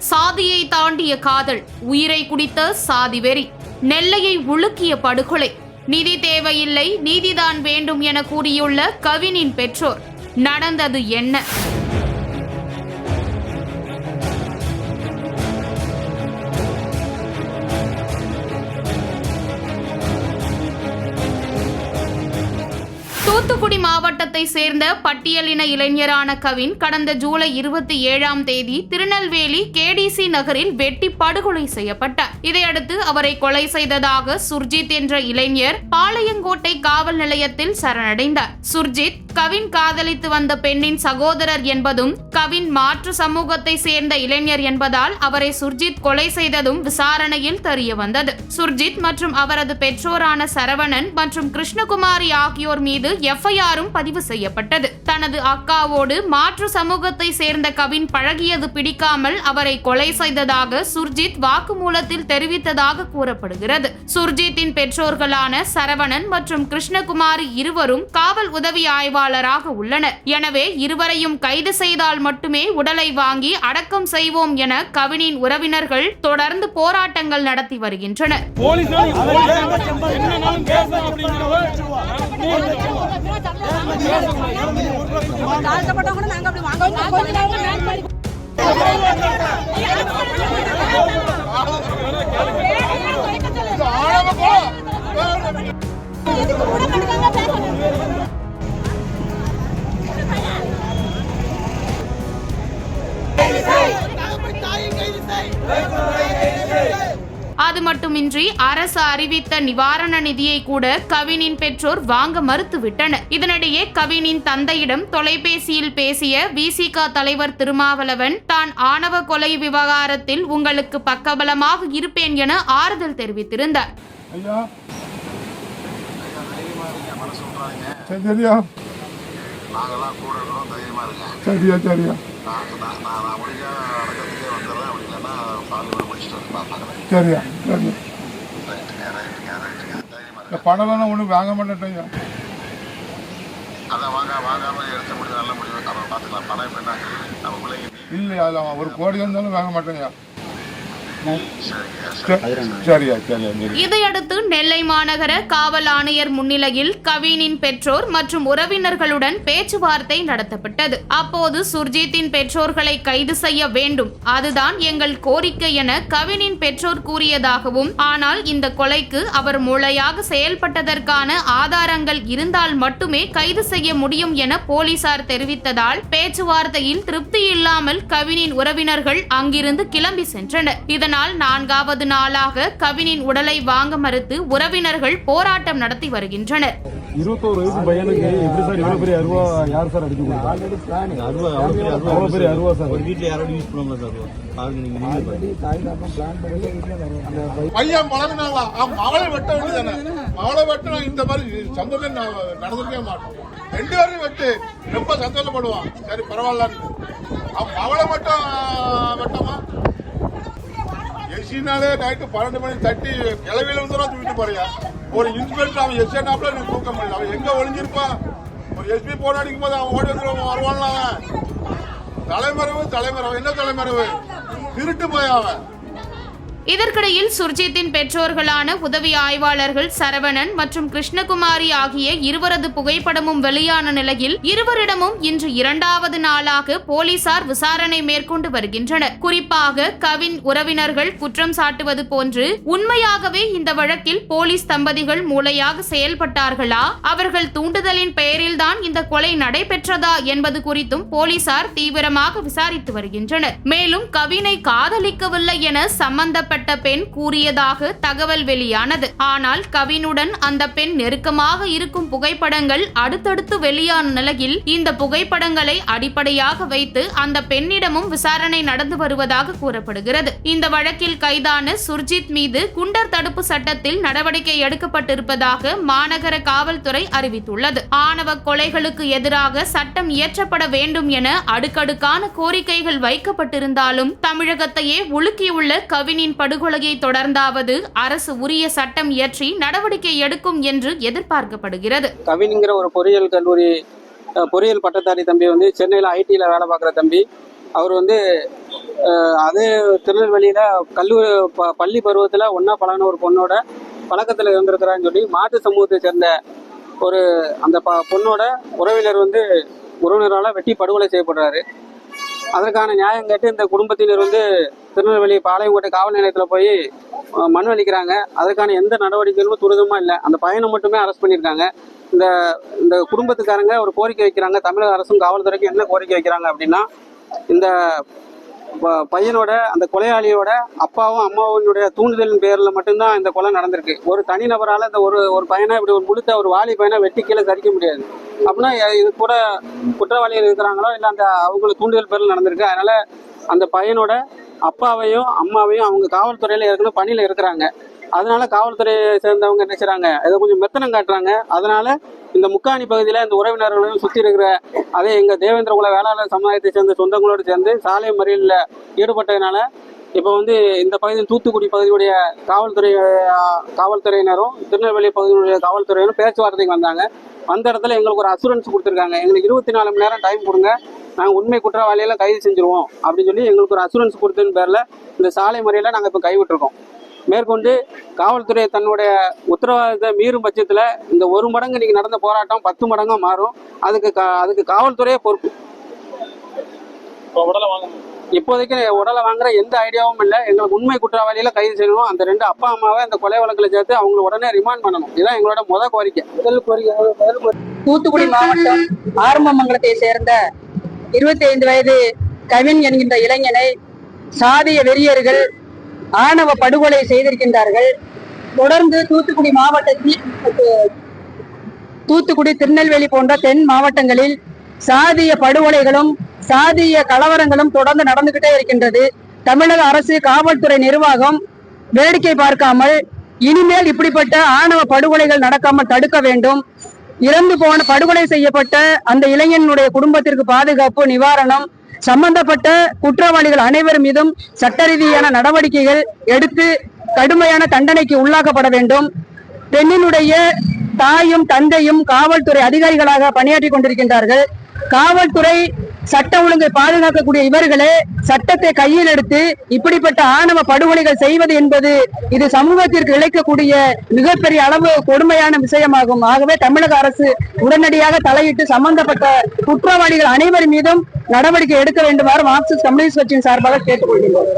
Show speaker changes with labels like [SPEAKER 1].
[SPEAKER 1] சாதியை தாண்டிய காதல் உயிரை குடித்த சாதி வெறி நெல்லையை உலுக்கிய படுகொலை. நிதி தேவையில்லை நீதிதான் வேண்டும் என கூறியுள்ள கவினின் பெற்றோர் நடந்தது என்ன? தூத்துக்குடி மாவட்டத்தை சேர்ந்த பட்டியலின இளைஞரான கவின் கடந்த ஜூலை இருபத்தி ஏழாம் தேதி திருநெல்வேலி கேடிசி நகரில் வெட்டி படுகொலை செய்யப்பட்டார். இதையடுத்து அவரை கொலை செய்ததாக சுர்ஜித் என்ற இளைஞர் பாளையங்கோட்டை காவல் நிலையத்தில் சரணடைந்தார். சுர்ஜித் கவின் காதலித்து வந்த பெண்ணின் சகோதரர் என்பதும் கவின் மாற்று சமூகத்தை சேர்ந்த இளைஞர் என்பதால் அவரை சுர்ஜித் கொலை செய்ததும் விசாரணையில் தெரிய வந்தது. சுர்ஜித் மற்றும் அவரது பெற்றோரான சரவணன் மற்றும் கிருஷ்ணகுமாரி ஆகியோர் மீது எஃப் எஃப்ஐஆரும் பதிவு செய்யப்பட்டது. தனது அக்காவோடு மாற்று சமூகத்தை சேர்ந்த கவின் பழகியது பிடிக்காமல் அவரை கொலை செய்ததாக சுர்ஜித் வாக்குமூலத்தில் தெரிவித்ததாக கூறப்படுகிறது. சுர்ஜித்தின் பெற்றோர்களான சரவணன் மற்றும் கிருஷ்ணகுமாரி இருவரும் காவல் உதவி ஆய்வாளராக உள்ளனர். எனவே இருவரையும் கைது செய்தால் மட்டுமே உடலை வாங்கி அடக்கம் செய்வோம் என கவினின் உறவினர்கள் தொடர்ந்து போராட்டங்கள் நடத்தி வருகின்றனர்.
[SPEAKER 2] போலீஸ் என்னன்னாலும் பேசலாம் அப்படிங்கிறவ
[SPEAKER 3] தாழ்த்தப்பட்டவங்க கூட நாங்க அப்படி வாங்க
[SPEAKER 1] அது மட்டுமின்றி அரசு அறிவித்த நிவாரண நிதியை கூட கவினின் பெற்றோர் வாங்க மறுத்துவிட்டனர். இதனிடையே கவினின் தந்தையிடம் தொலைபேசியில் பேசிய விசிக தலைவர் திருமாவளவன் தான் ஆணவ கொலை விவகாரத்தில் உங்களுக்கு பக்கபலமாக இருப்பேன் என ஆறுதல் தெரிவித்திருந்தார்.
[SPEAKER 4] சரி
[SPEAKER 5] நாங்கெல்லாம் கூட இருக்கிறோம் தைரியமா இருக்கேன்
[SPEAKER 4] சரியா சரியா.
[SPEAKER 5] நான் நான் முடிஞ்ச அடக்கத்துக்கே வந்துடுறேன். அப்படி இல்லைன்னா பார்லிமெண்ட் முடிச்சுட்டு வந்து பார்ப்பாங்க
[SPEAKER 4] சரியா
[SPEAKER 5] தைரியமா
[SPEAKER 4] இந்த பணம்லாம் ஒன்றும் வாங்க மாட்டேன் ஐயா
[SPEAKER 5] அதான் வாங்க வாங்காம எடுத்த முடிவு நல்ல முடிவு. அப்புறம் பார்த்துக்கலாம். பணம் இப்போ என்ன? நம்ம பிள்ளைங்க
[SPEAKER 4] இல்லை அதில் ஒரு கோடி வந்தாலும் வாங்க மாட்டேங்கய்யா
[SPEAKER 5] சரிங்க
[SPEAKER 4] சரி- சரியா சரியா சரி
[SPEAKER 1] இதையடுத்து நெல்லை மாநகர காவல் ஆணையர் முன்னிலையில் கவினின் பெற்றோர் மற்றும் உறவினர்களுடன் பேச்சுவார்த்தை நடத்தப்பட்டது. அப்போது சுர்ஜித்தின் பெற்றோர்களை கைது செய்ய வேண்டும். அதுதான் எங்கள் கோரிக்கை என கவினின் பெற்றோர் கூறியதாகவும் ஆனால் இந்த கொலைக்கு அவர் மூளையாக செயல்பட்டதற்கான ஆதாரங்கள் இருந்தால் மட்டுமே கைது செய்ய முடியும் என போலீசார் தெரிவித்ததால் பேச்சுவார்த்தையில் திருப்தி இல்லாமல் கவினின் உறவினர்கள் அங்கிருந்து கிளம்பி சென்றனர். இதனால் நான்காவது நாளாக கவினின் உடலை வாங்க மறுத்து உறவினர்கள் போராட்டம் நடத்தி வருகின்றனர்.
[SPEAKER 2] இருபத்தோரு வயசு பையனுக்கு எப்படி சார் இவ்வளவு பெரிய அருவா யார் சார் அருவா அவ்வளவு பெரிய அருவா சார்.
[SPEAKER 6] வீட்டில் யாரோட யூஸ் பண்ணுவாங்க சார்?
[SPEAKER 4] பையன் பழகினாங்களா அவளை வெட்ட வேண்டியதானே அவளை வெட்டினா இந்த மாதிரி சம்பவம் நான் நடந்திருக்கவே மாட்டோம். ரெண்டு பேரையும் வெட்டு. ரொம்ப சந்தோஷப்படுவான். சரி பரவாயில்லன்னு. அவ- அவளை மட்டும் வெட்டமா? எஸ்சினாலே நைட்டு பன்னெண்டு மணி தட்டி கிளவியில வந்து தூக்கிட்டு போறியா? ஒரு இன்ஸ்பெக்டர் அவன் எஸ்ஏ நீ தூக்க முடியல. அவன் எங்க ஒளிஞ்சிருப்பான்? ஒரு எஸ்பி போன் அடிக்கும் போது அவன் ஓடி வந்து வருவான்ல அவன். தலைமறைவு தலைமறைவு. என்ன தலைமறைவு? திருட்டு போய் அவன்.
[SPEAKER 1] இதற்கிடையில் சுர்ஜித்தின் பெற்றோர்களான உதவி ஆய்வாளர்கள் சரவணன் மற்றும் கிருஷ்ணகுமாரி ஆகிய இருவரது புகைப்படமும் வெளியான நிலையில் இருவரிடமும் இன்று இரண்டாவது நாளாக போலீசார் விசாரணை மேற்கொண்டு வருகின்றனர். குறிப்பாக கவின் உறவினர்கள் குற்றம் சாட்டுவது போன்று உண்மையாகவே இந்த வழக்கில் போலீஸ் தம்பதிகள் மூளையாக செயல்பட்டார்களா? அவர்கள் தூண்டுதலின் பெயரில்தான் இந்த கொலை நடைபெற்றதா என்பது குறித்தும் போலீசார் தீவிரமாக விசாரித்து வருகின்றனர். மேலும் கவினை காதலிக்கவில்லை என சம்பந்தப்பட்ட பெண் கூறியதாக தகவல் வெளியானது. ஆனால் கவினுடன் அந்த பெண் நெருக்கமாக இருக்கும் புகைப்படங்கள் அடுத்தடுத்து வெளியான நிலையில் இந்த புகைப்படங்களை அடிப்படையாக வைத்து அந்த பெண்ணிடமும் விசாரணை நடந்து வருவதாக கூறப்படுகிறது. இந்த வழக்கில் கைதான சுர்ஜித் மீது குண்டர் தடுப்பு சட்டத்தில் நடவடிக்கை எடுக்கப்பட்டிருப்பதாக மாநகர காவல்துறை அறிவித்துள்ளது. ஆணவ கொலைகளுக்கு எதிராக சட்டம் இயற்றப்பட வேண்டும் என அடுக்கடுக்கான கோரிக்கைகள் வைக்கப்பட்டிருந்தாலும் தமிழகத்தையே உலுக்கியுள்ள கவினின் படுகொலையை தொடர்ந்தாவது அரசு உரிய சட்டம் இயற்றி நடவடிக்கை எடுக்கும் என்று எதிர்பார்க்கப்படுகிறது.
[SPEAKER 7] கவின்ங்கிற ஒரு பொறியியல் கல்லூரி பொறியியல் பட்டதாரி தம்பி வந்து சென்னையில் ஐடியில் வேலை பார்க்குற தம்பி. அவர் வந்து அதே திருநெல்வேலியில் கல்லூரி ப- பள்ளி பருவத்தில் ஒன்றா பழகின ஒரு பொண்ணோட பழக்கத்தில் இருந்திருக்கிறான்னு சொல்லி மாட்டு சமூகத்தை சேர்ந்த ஒரு அந்த ப- பொண்ணோட உறவினர் வந்து உறவினரால் வெட்டி படுகொலை செய்யப்படுறாரு. அதற்கான நியாயம் கேட்டு இந்த குடும்பத்தினர் வந்து திருநெல்வேலி பாளையங்கோட்டை காவல் நிலையத்தில் போய் மனு அளிக்கிறாங்க. அதற்கான எந்த நடவடிக்கைகளும் துரிதமாக இல்லை. அந்த பையனை மட்டுமே அரெஸ்ட் பண்ணியிருக்காங்க. இந்த இந்த குடும்பத்துக்காரங்க ஒரு கோரிக்கை வைக்கிறாங்க. தமிழக அரசும் காவல்துறைக்கும் என்ன கோரிக்கை வைக்கிறாங்க அப்படின்னா இந்த ப- பையனோட அந்த கொலையாளியோட அப்பாவும் அம்மாவினுடைய தூண்டுதலின் பேரில் மட்டும்தான் இந்த கொலை நடந்திருக்கு. ஒரு தனிநபரால இந்த ஒரு ஒரு பையனை இப்படி ஒரு முழுத்த ஒரு வாலி பையனை வெட்டி கீழே சரிக்க முடியாது. அப்படின்னா இது கூட குற்றவாளிகள் இருக்கிறாங்களோ இல்லை அந்த அவங்களுக்கு தூண்டுதல் பேரில் நடந்திருக்கு. அதனால அந்த பையனோட அப்பாவையும் அம்மாவையும் அவங்க காவல்துறையில ஏற்கனவே பணியில இருக்கிறாங்க. அதனால காவல்துறையை சேர்ந்தவங்க என்ன செய்றாங்க? இதை கொஞ்சம் மெத்தனம் காட்டுறாங்க. அதனால இந்த முக்காணி பகுதியில இந்த உறவினர்களையும் சுத்தி இருக்கிற அதே எங்க தேவேந்திர குல வேளாளர் சமுதாயத்தை சேர்ந்த சொந்தங்களோடு சேர்ந்து சாலை மறியலில் ஈடுபட்டதுனால இப்போ வந்து இந்த பகுதியில் தூத்துக்குடி பகுதியுடைய காவல்துறை காவல்துறையினரும் திருநெல்வேலி பகுதியுடைய காவல்துறையினரும் பேச்சுவார்த்தைக்கு வந்தாங்க. வந்த இடத்துல எங்களுக்கு ஒரு அசூரன்ஸ் கொடுத்துருக்காங்க. எங்களுக்கு இருபத்தி நாலு மணி நேரம் டைம் கொடுங்க. நாங்கள் உண்மை குற்றவாளியெல்லாம் கைது செஞ்சுருவோம் அப்படின்னு சொல்லி எங்களுக்கு ஒரு அசூரன்ஸ் கொடுத்ததின் பேரில் இந்த சாலை மறியலை நாங்கள் இப்போ கைவிட்டிருக்கோம். மேற்கொண்டு காவல்துறை தன்னுடைய உத்தரவாதத்தை மீறும் பட்சத்தில் இந்த ஒரு மடங்கு இன்னைக்கு நடந்த போராட்டம் பத்து மடங்கா மாறும். அதுக்கு கா- அதுக்கு காவல்துறையே பொறுப்பு. இப்போதைக்கு உடலை வாங்குற எந்த ஐடியாவும் இல்லை. எங்களுக்கு உண்மை குற்றவாளியில கைது செய்யணும். அந்த ரெண்டு அப்பா அம்மாவை அந்த கொலை வழக்கில் சேர்த்து அவங்களை உடனே ரிமாண்ட் பண்ணணும். இதுதான் எங்களோட முத கோரிக்கை. முதல் கோரிக்கை.
[SPEAKER 3] தூத்துக்குடி மாவட்டம் ஆரம்பமங்கலத்தை சேர்ந்த இருபத்தி ஐந்து வயது கவின் என்கின்ற இளைஞனை சாதிய வெறியர்கள் ஆணவ படுகொலை செய்திருக்கின்றார்கள். தொடர்ந்து தூத்துக்குடி மாவட்டத்தில் தூத்துக்குடி திருநெல்வேலி போன்ற தென் மாவட்டங்களில் சாதிய படுகொலைகளும் சாதிய கலவரங்களும் தொடர்ந்து நடந்துகிட்டே இருக்கின்றது. தமிழக அரசு காவல்துறை நிர்வாகம் வேடிக்கை பார்க்காமல் இனிமேல் இப்படிப்பட்ட ஆணவ படுகொலைகள் நடக்காமல் தடுக்க வேண்டும். இறந்து போன படுகொலை செய்யப்பட்ட அந்த இளைஞனுடைய குடும்பத்திற்கு பாதுகாப்பு நிவாரணம் சம்பந்தப்பட்ட குற்றவாளிகள் அனைவர் மீதும் சட்ட ரீதியான நடவடிக்கைகள் எடுத்து கடுமையான தண்டனைக்கு உள்ளாக்கப்பட வேண்டும். பெண்ணினுடைய தாயும் தந்தையும் காவல்துறை அதிகாரிகளாக பணியாற்றி கொண்டிருக்கின்றார்கள். காவல்துறை சட்ட ஒழுங்கை பாதுகாக்கக்கூடிய இவர்களே சட்டத்தை கையில் எடுத்து இப்படிப்பட்ட ஆணவ படுகொலைகள் செய்வது என்பது இது சமூகத்திற்கு இழைக்கக்கூடிய மிகப்பெரிய அளவு கொடுமையான விஷயமாகும். ஆகவே தமிழக அரசு உடனடியாக தலையிட்டு சம்பந்தப்பட்ட குற்றவாளிகள் அனைவர் மீதும் நடவடிக்கை எடுக்க வேண்டுமாறு மார்க்சிஸ்ட் கம்யூனிஸ்ட் கட்சியின் சார்பாக கேட்டுக்கொள்கிறோம்